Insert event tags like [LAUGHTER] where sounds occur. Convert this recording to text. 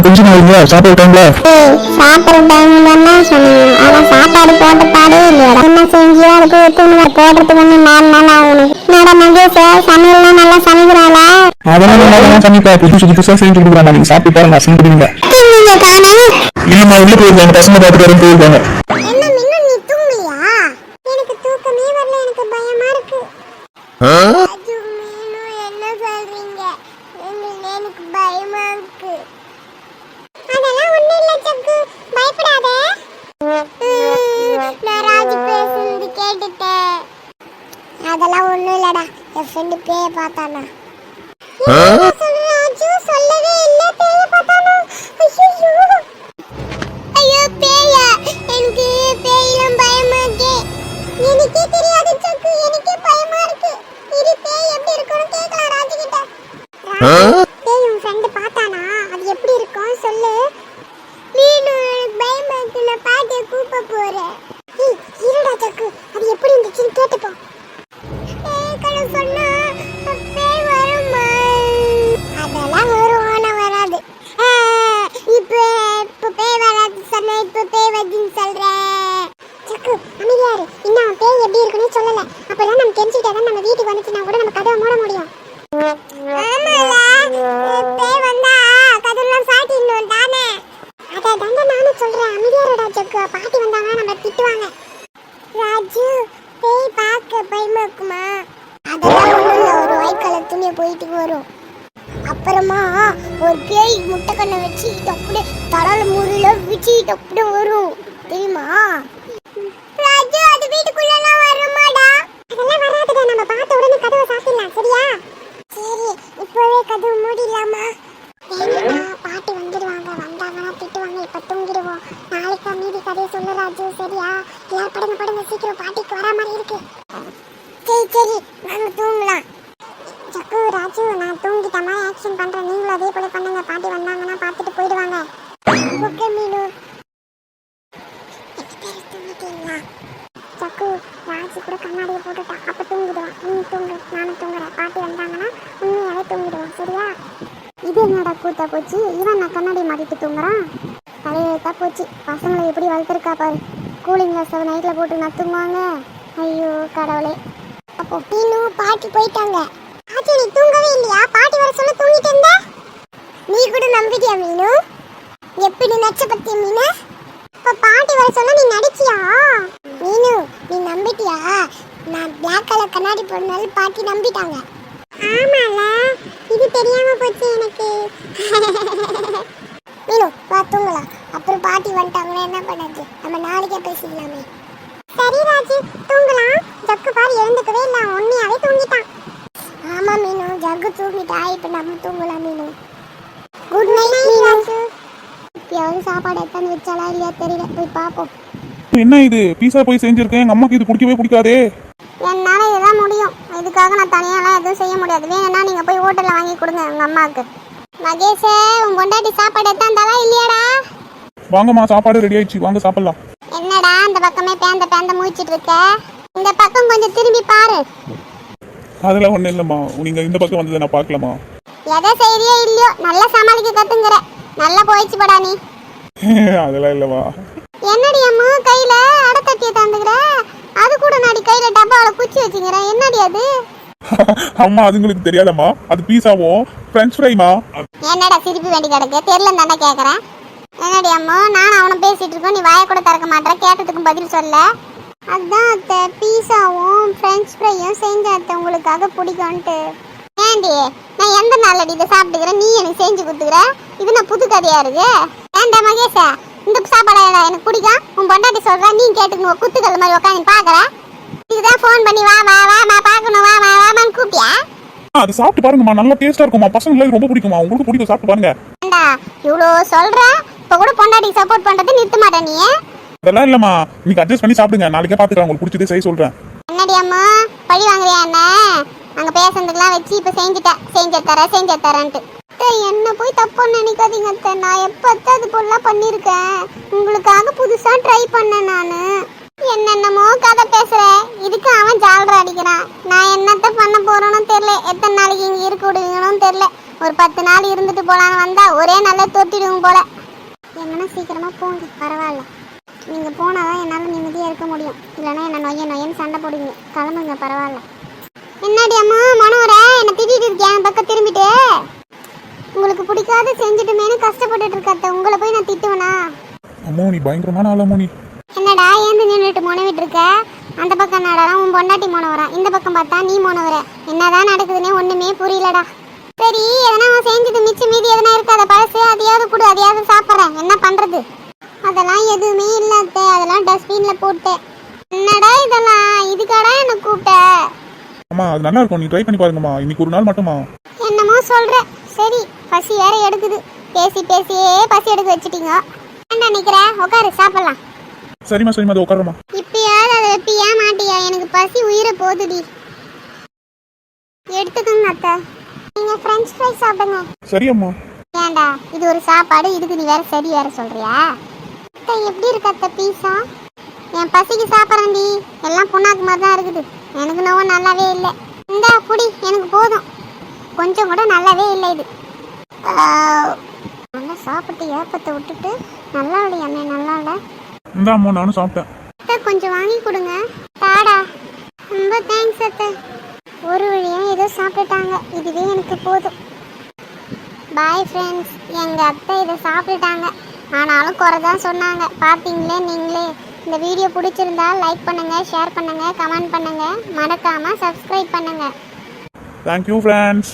கொஞ்சம் நாளுங்க சாப்பிட டைம்ல. ஏய், சாப்பிடுற டைம் தானே சொன்னீங்க ஆனா சாப்பாடு போட்ட பாடே இல்லையாடா என்ன செஞ்சியா அதுக்கு தூணுவ போடுறதுக்கு வந்து நாலு நாள் ஆகணும் என்னடா மகேஷ் சமையல்லாம் நல்லா சமைக்கிறாளா? அதெல்லாம் நல்லா சமைப்பா புதுசு புதுசா செஞ்சு கொடுக்குறாங்க நீங்க சாப்பிட்டு பாருங்க காணும் இல்லம்மா உள்ள போயிருக்காங்க. பசங்க பார்த்துட்டு வரேன் போயிருக்காங்க என்ன மின்னு நீ தூங்கலையா எனக்கு தூக்கமே வரல எனக்கு பயமா இருக்கு அது மீனு என்ன சொல்றீங்க எனக்கு எனக்கு பயமா இருக்கு அதெல்லாம் ஒண்ணும் இல்ல சக்கு பயப்படாத நான் ராஜி பேசுறது கேட்டுட்டேன் அதெல்லாம் ஒன்றும் இல்லைடா. என் ஃப்ரெண்டு பேயை பார்த்தானா? நம்ம நம்ம வீட்டுக்கு வந்துச்சுன்னா கூட நம்ம கதவை மூட முடியும். பேய் பாட்டி வந்தாங்கன்னா நம்ம திட்டுவாங்க. ராஜு பேய் பார்க்க பயமா இருக்குமா? அதெல்லாம் ஒரு ஒயிட் கலர் துணியை போயிட்டு வரும். அப்புறமா ஒரு பேய் முட்டை கண்ணை வச்சு அப்படியே தடால முறையில் வச்சு அப்படியே வரும். தெரியுமா ராஜு அது வீட்டுக்குள்ளலாம் வருமாடா அதெல்லாம் வராதுடா நம்ம பார்த்த உடனே கதவை சாத்திடலாம் சரியா சரி இப்போவே கதவு மூடிடலாமா வேண்டாம்டா, பாட்டி வந்துடுவாங்க வந்தாங்கன்னா திட்டுவாங்க இப்ப தூங்கிடுவோம் நாளைக்கு மீதி கதையை சொல்லு ராஜு சரியா? எல்லாரும் படுங்க படுங்க சீக்கிரம் பாட்டிக்கு வரா மாதிரி இருக்கு. சரி சரி நாங்க தூங்கலாம். ஜக்கு ராஜு நான் தூங்கிட்ட மாதிரி ஆக்ஷன் பண்றேன். நீங்களும் அதே போல பண்ணுங்க. பாட்டி வந்தாங்கன்னா பார்த்துட்டு போயிடுவாங்க. ஓகே மீனு. ரெண்டு சக்கு ராஜு கூட கண்ணாடியை போட்டுட்டான் அப்ப தூங்கிடுவான். நீ தூங்கு நானும் தூங்குறேன். பாட்டி வந்தாங்கன்னா உண்மையாவே தூங்கிடுவோம் சரியா? இது என்னடா கூத்த போச்சு? இவன் நான் கண்ணாடி மாட்டிட்டு தூங்குறான்? தலையெழுத்தா போச்சு. பசங்களை எப்படி வளர்த்துருக்கா பாரு. கூலிங் கிளாஸ் நைட்டில் போட்டு நான் தூங்குவாங்க ஐயோ கடவுளே. அப்போ பீனு பாட்டி போயிட்டாங்க. ஆச்சி நீ தூங்கவே இல்லையா? பாட்டி வர சொல்ல தூங்கிட்டு இருந்த? நீ கூட நம்பிட்டியா மீனு? எப்படி நச்ச பத்தி மீனு? இப்போ பாட்டி வர சொல்ல நீ நடிச்சியா? மீனு நீ நம்பிட்டியா? நான் பிளாக் கலர் கண்ணாடி போடுனால பாட்டி நம்பிட்டாங்க. ஆமால. இது தெரியாம போச்சு எனக்கு. [LAUGHS] மீனு வா தூங்கலாம். அப்புறம் பாட்டி வந்துட்டாங்கன்னா என்ன பண்ணது? நம்ம நாளைக்கே பேசிக்கலாமே. சரி ராஜு தூங்கலாம். ஜக்கு பாரு எழுந்துக்கவே இல்லை. உண்மையாவே தூங்கிட்டான். ஆமா மீனு. ஜக்கு தூங்கிட்டா. இப்போ நம்ம தூங்கலாம் மீனு. குட் நைட் மீனு. எப்பயாவது சாப்பாடு எடுத்தாந்து வச்சாலா இல்லையா தெரியல. போய் பார்ப்போம் என்ன இது? பீஸா போய் செஞ்சிருக்கேன். எங்க அம்மாக்கு இது பிடிக்கவே பிடிக்காதே என்னால இதுதான் முடியும். இதுக்காக நான் தனியாலாம் எதுவும் செய்ய முடியாது. வேணும்னா நீங்க போய் ஹோட்டல்ல வாங்கி கொடுங்க உங்க அம்மாவுக்கு மகேஷே உன் பொண்டாட்டி சாப்பாடு எடுத்தாந்தாளா இல்லையாடா? வாங்கம்மா சாப்பாடு ரெடி ஆயிடுச்சு. வாங்க சாப்பிடலாம். என்னடா அந்த பக்கமே பேந்த பேந்த முழிச்சிட்டு இருக்க? இந்த பக்கம் கொஞ்சம் திரும்பி பாரு. அதெல்லாம் ஒண்ணும் இல்லம்மா. நீங்க இந்த பக்கம் வந்ததை நான் பார்க்கலாமா எதை செய்யறியோ இல்லையோ நல்லா சமாளிக்க கத்துங்கிற. நல்லா போயிடுச்சு படா நீ. [LAUGHS] அதெல்லாம் இல்லம்மா. என்னடி அம்மா கையில அடத்தட்டிய தந்துக்கிற? அது கூட நாடி கையில டப்பாவில் குச்சி வச்சுக்கிற. என்னடி அது? [LAUGHS] அம்மா அதுங்களுக்கு தெரியாதம்மா. அது பீஸாவும் ஃப்ரெஞ்ச் ஃப்ரைமா என்னடா சிரிப்பு வேண்டி கிடக்கு? தெரியல தானே கேட்குறேன் என்னடி அம்மா? நான் அவனை பேசிட்டு இருக்கோம். நீ வாயை கூட திறக்க மாட்டேற. கேட்டதுக்கும் பதில் சொல்ல. அதான் அத்தை பீஸாவும் ஃப்ரெஞ்ச் ஃப்ரையும் செஞ்ச அத்தை. உங்களுக்காக பிடிக்கும்ன்ட்டு. ஏண்டி நான் எந்த நாளடி இதை சாப்பிட்டுக்கிறேன்? நீ எனக்கு செஞ்சு கொடுத்துக்கிற? இது நான் புது கதையா இருக்கு? ஏன்டா மகேஷா? இந்த சாப்பாடு எனக்கு பிடிக்கும். உன் பொண்டாட்டி சொல்ற நீ கேட்டுக்கணும் குத்துக்கல் மாதிரி உட்காந்து பாக்குற. இதுதான் ஃபோன் பண்ணி வா வா வாமா பார்க்கணும் வா வா வாமான்னு கூப்பிட்டியா? அது சாப்பிட்டு பாருங்கம்மா. நல்லா டேஸ்டா இருக்குமா பசங்களுக்கு ரொம்ப பிடிக்குமா உங்களுக்கு பிடிக்கும் சாப்பிட்டு பாருங்க. ஏண்டா இவ்வளோ சொல்ற? இப்போ கூட பொண்டாட்டிக்கு சப்போர்ட் பண்றது நிறுத்த மாட்டே நீ? அதெல்லாம் இல்லம்மா. நீங்க அட்ஜஸ்ட் பண்ணி சாப்பிடுங்க. நாளைக்கே பாத்துக்கலாம் உங்களுக்கு பிடிச்சதே செய்ய சொல்றேன். என்னடி அம்மா? பழி வாங்குறியா என்ன? அங்க பேசுறதுக்கெல்லாம் வச்சு இப்ப செஞ்சுட்ட. செஞ்ச தர செஞ்ச தரேன்ட்டு. என்ன போய் தப்பு நினைக்காதீங்க அத்தை. நான் எப்ப அத்தை அது போலாம் பண்ணிருக்கேன் உங்களுக்காக புதுசா ட்ரை பண்ணேன் நானு. என்னென்னமோ கதை பேசுற. இதுக்கு அவன் ஜாலரை அடிக்கிறான். நான் என்னத்த பண்ண போறேன்னு தெரியல. எத்தனை நாளைக்கு இங்க இருக்க விடுவீங்கன்னு தெரியல. ஒரு பத்து நாள் இருந்துட்டு போலான்னு வந்தா ஒரே நாள்ல தொட்டிடுவோம் போல. என்னன்னா சீக்கிரமா போங்க. பரவாயில்ல. நீங்க போனாதான் என்னால நிம்மதியா இருக்க முடியும். இல்லைன்னா என்ன நொய்ய நொய்யன்னு சண்டை போடுவீங்க. கிளம்புங்க பரவாயில்ல. என்னடி அம்மா மனோர என்ன திட்டிட்டு இருக்கேன் பக்கம் திரும்பிட்டு. உங்களுக்கு பிடிக்காத செஞ்சுட்டுமேனு கஷ்டப்பட்டுட்டு இருக்காத்த உங்களை போய் நான் திட்டுவேனா? அம்மோ நீ பயங்கரமான ஆளா நீ என்னடா ஏந்து நின்றுட்டு முனவிட்டு இருக்க? அந்த பக்கம் நடடா உன் பொண்டாட்டி மோன வரா. இந்த பக்கம் பார்த்தா நீ மோன வர. என்னதான் நடக்குதுன்னே ஒண்ணுமே புரியலடா. சரி எதனா அவன் செஞ்சது மிச்சம் மீதி எதனா இருக்காத பழசு அதையாவது கொடு அதையாவது சாப்பிட்றேன் என்ன பண்றது அதெல்லாம் எதுவுமே இல்ல அத்தை. அதெல்லாம் டஸ்ட்பின்ல போட்டேன் என்னடா இதெல்லாம்? இதுக்காடா என்ன கூப்பிட்ட? அம்மா அது நல்லா இருக்கும். நீ ட்ரை பண்ணி பாருங்கம்மா. இன்னைக்கு ஒரு நாள் மட்டுமா என்னமோ சொல்ற. சரி பசி வேற எடுக்குது. பேசி பேசியே பசி எடுக்க வச்சுட்டீங்க. என்ன நிக்கிற? உட்காரு சாப்பிடலாம். சரிம்மா சரிம்மா அதை உட்காரம்மா இப்பயாவது அதை வைப்பியா மாட்டியா எனக்கு பசி உயிரை போகுதுடி எடுத்துக்கோங்க அத்தை. நீங்க ஃப்ரெஞ்ச் ஃப்ரை சாப்பிடுங்க. சரி அம்மா ஏன்டா? இது ஒரு சாப்பாடு. இதுக்கு நீ வேற சரி வேற சொல்றியா? அத்தை எப்படி இருக்கு அத்தை பீஸா? என் பசிக்கு சாப்பிட்றேன்டி. எல்லாம் புண்ணாக்கு மாதிரி தான் இருக்குது. எனக்கு நோவு நல்லாவே இல்லை. இந்தா புடி எனக்கு போதும். கொஞ்சம் கூட நல்லாவே இல்லை இது. நல்லா சாப்பிட்டு ஏப்பத்தை விட்டுட்டு நல்லா இல்லையாமே நல்லா இல்லை? இந்த அம்மா நானும் சாப்பிட்டேன். அத்தை கொஞ்சம் வாங்கி கொடுங்க. தாடா. ரொம்ப தேங்க்ஸ் அத்தை. ஒரு வழியா ஏதோ சாப்பிட்டுட்டாங்க. இதுவே எனக்கு போதும். பாய் ஃப்ரெண்ட்ஸ் எங்கள் அத்தை இதை சாப்பிட்டுட்டாங்க. ஆனாலும் குறை தான் சொன்னாங்க. பார்த்தீங்களே நீங்களே. இந்த வீடியோ பிடிச்சிருந்தா லைக் பண்ணுங்க ஷேர் பண்ணுங்க கமெண்ட் பண்ணுங்க. மறக்காமல் சப்ஸ்கிரைப் பண்ணுங்க. Thank you friends